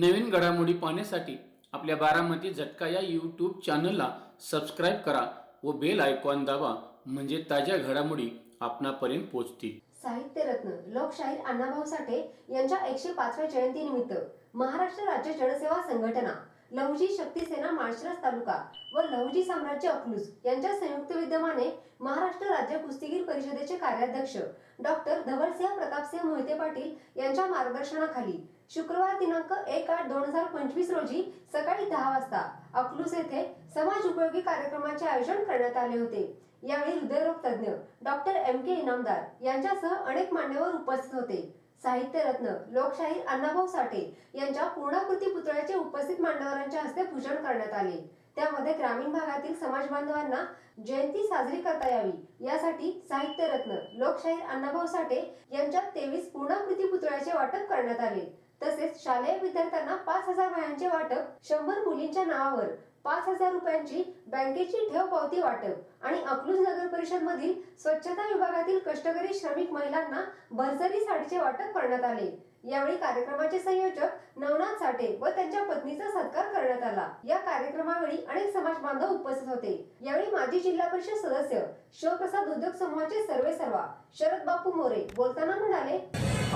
नवीन घडामोडी पाहण्यासाठी आपल्या बारामती झटका या यूट्यूब चॅनलला सबस्क्राईब करा व बेल आयकॉन दाबा म्हणजे ताज्या घडामोडी आपणापर्यंत पोहोचतील. साहित्य रत्न लोकशाहीर अण्णाभाऊ साठे यांच्या एकशे पाचव्या जयंतीनिमित्त महाराष्ट्र राज्य जनसेवा संघटना लहुजी शक्ती सेना माळशिरस तालुका व लहुजी साम्राज्य अकलूज यांच्या संयुक्त विद्यमाने महाराष्ट्र राज्य कुस्तीगीर परिषदेचे कार्याध्यक्ष डॉक्टर धवलसिंह प्रतापसिंह मोहिते पाटील यांच्या मार्गदर्शनाखाली शुक्रवार दिनांक एक आठ दोन हजार पंचवीस रोजी सकाळी दहा वाजता अकलूज येथे समाज उपयोगी कार्यक्रमाचे आयोजन करण्यात आले होते. यावेळी हृदयरोग तज्ज्ञ डॉक्टर एम के इनामदार यांच्यासह अनेक मान्यवर उपस्थित होते. साहित्यरत्न लोकशाहीर अण्णाभाऊ साठे यांच्या पूर्णाकृती पुतळ्याचे उपस्थित मान्यवरांच्या हस्ते पूजन करण्यात आले. त्यामध्ये ग्रामीण भागातील समाज बांधवांना जयंती साजरी करता यावी. यासाठी साहित्यरत्न लोकशाहीर अण्णाभाऊ साठे यांच्या तेवीस पूर्णाकृती पुतळ्याचे वाटप करण्यात आले. तसेच शालेय विद्यार्थ्यांना पाच हजार वयांचे वाटप शंभर मुलींच्या नावावर पाच हजार रुपयांची बँकेची ठेव पावती वाटप आणि अकलूज नगर परिषद मधील स्वच्छता विभागातील कष्टकरी श्रमिक महिलांना भरसरी साडीचे वाटप करण्यात आले. यावेळी कार्यक्रमाचे संयोजक नवनाथ साठे व त्यांच्या पत्नीचा सत्कार करण्यात आला. या कार्यक्रमावेळी अनेक समाज बांधव उपस्थित होते. यावेळी माजी जिल्हा परिषद सदस्य शिवप्रसाद उद्योग समूहाचे सर्वे सर्वा शरद बापू मोरे बोलताना म्हणाले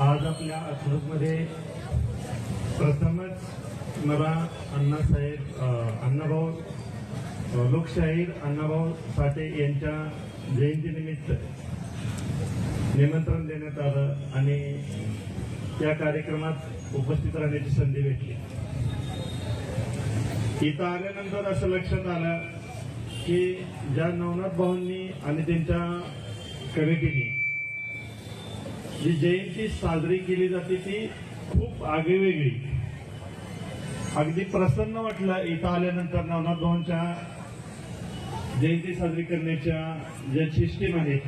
आज आपल्या प्रथमच मला अण्णासाहेब अण्णाभाऊ लोकशाहीर अण्णाभाऊ साठे यांच्या जयंतीनिमित्त निमंत्रण देण्यात आलं आणि त्या कार्यक्रमात उपस्थित राहण्याची संधी भेटली. इथं आल्यानंतर असं लक्षात आलं की ज्या नवनाथ भाऊंनी आणि त्यांच्या कमिटीने जी जयंती साजरी केली जाते ती खूप आगळीवेगळी. अगदी प्रसन्न वाटलं इथं आल्यानंतर नवनाथ भाऊंच्या जयंती साजरी करण्याच्या ज्या सिस्टीम आहेत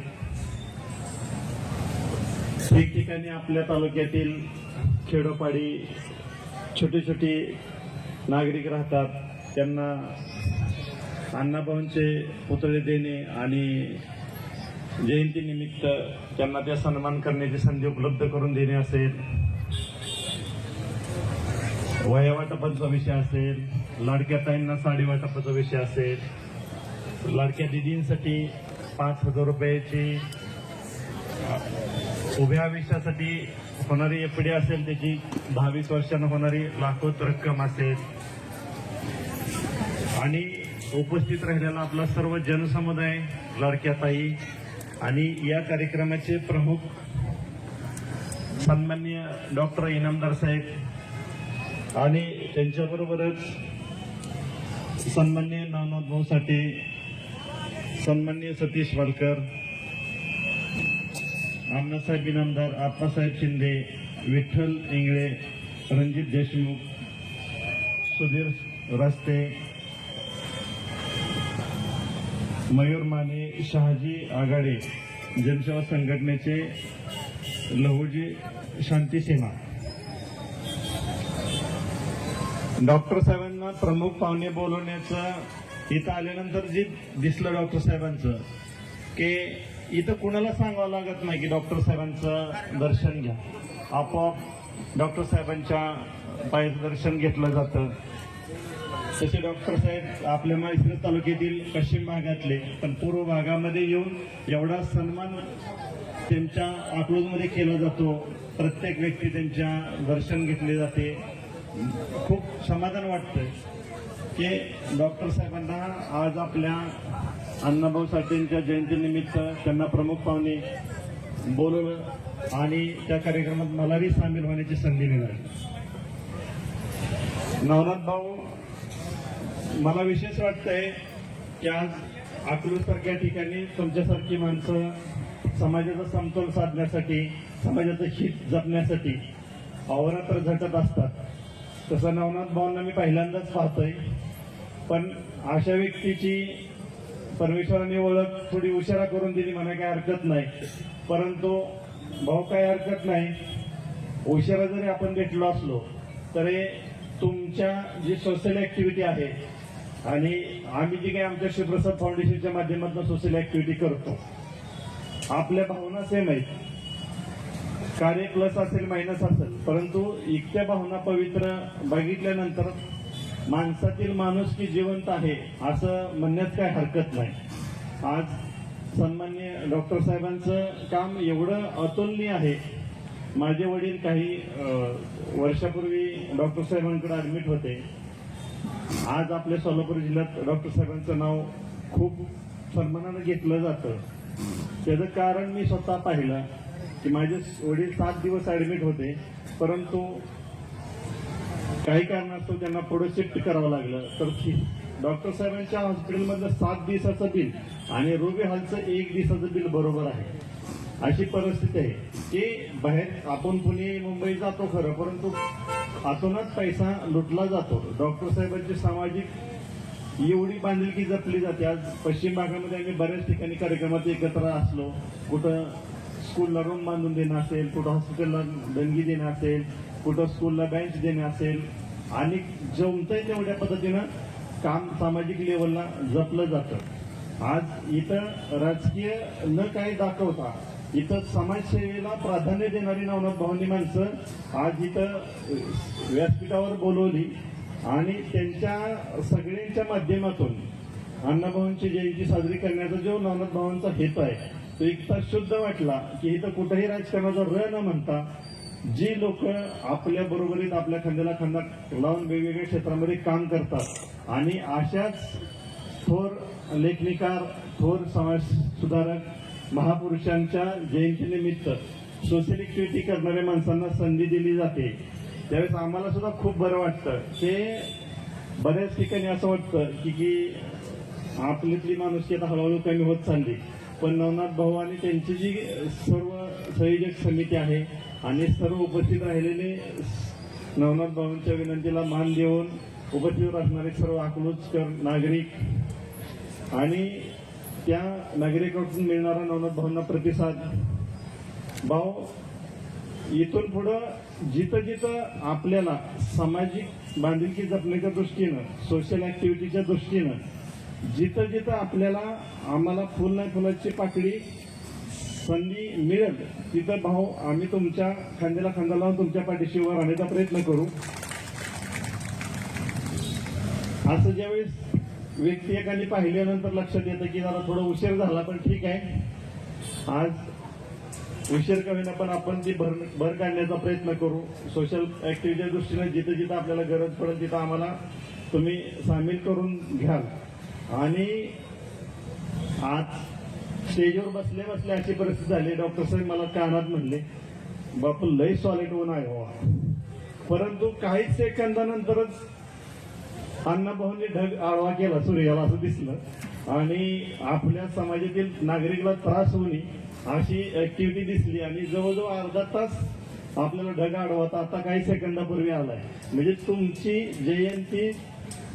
ठिकठिकाणी आपल्या तालुक्यातील खेडोपाडी छोटी छोटी नागरिक राहतात. त्यांना अण्णाभाऊंचे पुतळे देणे आणि जयंतीनिमित्त त्यांना त्या सन्मान करण्याची संधी उपलब्ध करून देणे असेल. वयावाटपांचा विषय असेल लाडक्या ताईंना साडी वाटपाचा विषय असेल लाडक्या दिदींसाठी पाच हजार रुपयाची उभ्या आयुष्यासाठी होणारी एफडी असेल त्याची दहावीस वर्षानं होणारी लाखोत रक्कम असेल. आणि उपस्थित राहिलेला आपला सर्व जनसमुदाय लाडक्या ताई आणि या कार्यक्रमाचे प्रमुख सन्मान्य डॉक्टर इनामदार साहेब आणि त्यांच्याबरोबरच सन्मान्य नावनाथ भाऊ साठे सन्मान्य सतीश वालकर अण्णासाहेब इनामदार आप्पासाहेब शिंदे विठ्ठल इंगळे रणजित देशमुख सुधीर रस्ते मयूर माने शहाजी आघाडे जनसेवा संघटनेचे लहुजी शांतीसेना. डॉक्टर साहेबांना प्रमुख पाहुणे बोलवण्याचं इथं आल्यानंतर जे दिसलं डॉक्टर साहेबांचं की इथं कुणाला सांगावं लागत नाही की डॉक्टर साहेबांचं दर्शन घ्या. आपोआप डॉक्टर साहेबांच्या पायाचं दर्शन घेतलं जातं. तसे डॉक्टर साहेब आपल्या माहिती तालुक्यातील पश्चिम भागातले पण पूर्व भागामध्ये येऊन एवढा सन्मान त्यांच्या आक्रोजमध्ये केला जातो. प्रत्येक व्यक्ती त्यांच्या दर्शन घेतले जाते. खूप समाधान वाटतंय की डॉक्टर साहेबांना आज आपल्या अण्णाभाऊ साठेंच्या जयंतीनिमित्त त्यांना प्रमुख पाहुणे बोलवलं आणि त्या कार्यक्रमात मलाही सामील होण्याची संधी मिळाली. नवनाथ भाऊ मला विशेष वाटतंय की आज अकलूजसारख्या ठिकाणी तुमच्यासारखी माणसं समाजाचा समतोल साधण्यासाठी समाजाचं हित जपण्यासाठी अहोरात्र झटत असतात. तसं नवनाथ भाऊंना मी पहिल्यांदाच पाहतोय. पण अशा व्यक्तीची परमेश्वराने ओळख थोडी उशिरा करून दिली म्हणा काही हरकत नाही. परंतु भाऊ काही हरकत नाही. उशिरा जरी आपण भेटलो असलो तरी तुमच्या जी सोशल ऍक्टिव्हिटी आहे आणि आम्ही जी काही आमच्या शिवप्रसाद फाउंडेशनच्या माध्यमातून सोशल ऍक्टिव्हिटी करतो आपल्या भावना सेम आहेत. कार्य प्लस असेल मायनस असेल. परंतु इतक्या भावना पवित्र बघितल्यानंतर माणसातील माणूस की जिवंत आहे असं म्हणण्यात काय हरकत नाही. आज सन्मान्य डॉक्टर साहेबांचं काम एवढं अतुलनीय आहे. माझे वडील काही वर्षापूर्वी डॉक्टर साहेबांकडे ऍडमिट होते. आज आपल्या सोलापूर जिल्ह्यात डॉक्टर साहेबांचं नाव खूप सन्मानानं घेतलं जातं. त्याचं कारण मी स्वतः पाहिलं. की माझे वडील सात दिवस ऍडमिट होते परंतु काही कारणास्तव त्यांना पुढे शिफ्ट करावं लागलं. तर डॉक्टर साहेबांच्या हॉस्पिटलमधलं सात दिवसाचं बिल आणि रुबी हॉलचं एक दिवसाचं बिल बरोबर आहे. अशी परिस्थिती आहे की बाहेर आपण पुणे मुंबई जातो खरं परंतु आतूनच पैसा लुटला जातो. डॉक्टर साहेबांची सामाजिक एवढी बांधिलकी जपली जाते. आज पश्चिम भागामध्ये आम्ही बऱ्याच ठिकाणी कार्यक्रमात एकत्र असलो कुठं स्कूलला रूम बांधून देणं असेल कुठं हॉस्पिटलला दंगी देणं असेल कुठं स्कूलला बेंच देणं असेल आणि जमतंय तेवढ्या पद्धतीनं काम सामाजिक लेवलला जपलं जातं. आज इथं राजकीय न काही दाखवता इथं समाजसेवेला प्राधान्य देणारी नवनाथ भावनी माणसं आज इथं व्यासपीठावर बोलवली आणि त्यांच्या सगळ्यांच्या माध्यमातून अण्णाभाऊंची जयंती साजरी करण्याचा जो नवनाथ भावांचा हेतू आहे. तो इतका शुद्ध वाटला की इथं कुठंही राजकारणाचा र न म्हणता जी लोक आपल्या बरोबरीत आपल्या खांद्याला खांदा लावून वेगवेगळ्या क्षेत्रामध्ये काम करतात. आणि अशाच थोर लेखनिकार थोर समाज सुधारक महापुरुषांच्या जयंतीनिमित्त सोशल ऍक्टिव्हिटी करणाऱ्या माणसांना संधी दिली जाते. त्यावेळेस आम्हाला सुद्धा खूप बरं वाटतं. ते बऱ्याच ठिकाणी असं वाटतं की की आपल्यातली माणुसकी आता हळूहळू कमी होत चालली. पण नवनाथ भाऊ आणि त्यांची जी सर्व संयोजक समिती आहे आणि सर्व उपस्थित राहिलेले नवनाथ भाऊंच्या विनंतीला मान देऊन उपस्थित असणारे सर्व अकलूजकर नागरिक आणि त्या नागरिकांकडून मिळणारा नवनाथ भाऊंना प्रतिसाद. भाऊ इथून पुढं जिथं जिथं आपल्याला सामाजिक बांधिलकी जपण्याच्या दृष्टीनं सोशल ऍक्टिव्हिटीच्या दृष्टीनं जिथं जिथं आपल्याला आम्हाला फुल नाही फुलाची पाकडी संधी मिळेल तिथं भाऊ आम्ही तुमच्या खांद्याला खांदा लावून तुमच्या पाठीशी वर राहण्याचा प्रयत्न करू. असं ज्यावेळेस व्यक्ती एकाने पाहिल्यानंतर लक्षात येतं की जरा थोडा उशीर झाला पण ठीक आहे. आज उशीर का पण आपण ती भर भर काढण्याचा प्रयत्न करू. सोशल ऍक्टिव्हिटीच्या दृष्टीने जिथं जिथं आपल्याला गरज पडेल तिथं आम्हाला तुम्ही सामील करून घ्याल. आणि आज स्टेजवर बसले बसले अशी परिस्थिती झाली. डॉक्टर साहेब मला कानात म्हणले बापू लय सॉलिड होऊन आहे हो परंतु काही सेकंदानंतरच अण्णाभाऊंनी ढग आळवा केला सूर्याला असं दिसलं. आणि आपल्या समाजातील नागरिकला त्रास होणे अशी ऍक्टिव्हिटी दिसली आणि जवळजवळ अर्धा तास आपल्याला ढग आडवा आता काही सेकंदापूर्वी आलाय. म्हणजे तुमची जयंती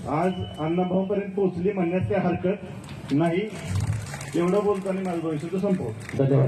आज अण्णाभाऊपर्यंत पोहोचली म्हणण्यात काही हरकत नाही. एवढं बोलताना माझं भविष्य संपव धन्यवाद.